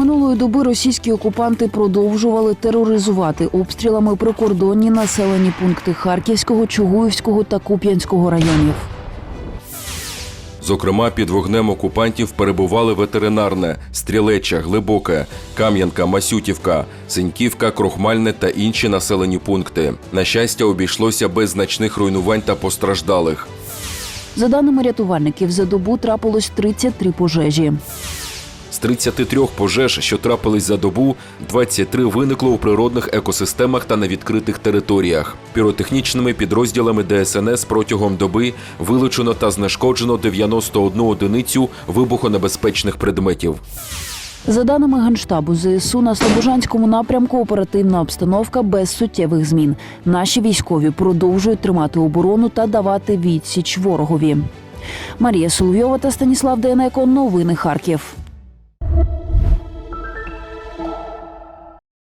Минулої доби російські окупанти продовжували тероризувати обстрілами прикордонні населені пункти Харківського, Чугуївського та Куп'янського районів. Зокрема, під вогнем окупантів перебували ветеринарне, стрілеча, глибоке, Кам'янка, Масютівка, Синьківка, Крохмальне та інші населені пункти. На щастя, обійшлося без значних руйнувань та постраждалих. За даними рятувальників, за добу трапилось 33 пожежі. З 33 пожеж, що трапились за добу, 23 виникло у природних екосистемах та на відкритих територіях. Піротехнічними підрозділами ДСНС протягом доби вилучено та знешкоджено 91 одиницю вибухонебезпечних предметів. За даними Генштабу ЗСУ, на Слобожанському напрямку оперативна обстановка без суттєвих змін. Наші військові продовжують тримати оборону та давати відсіч ворогові. Марія Соловйова та Станіслав Денеко. Новини Харків.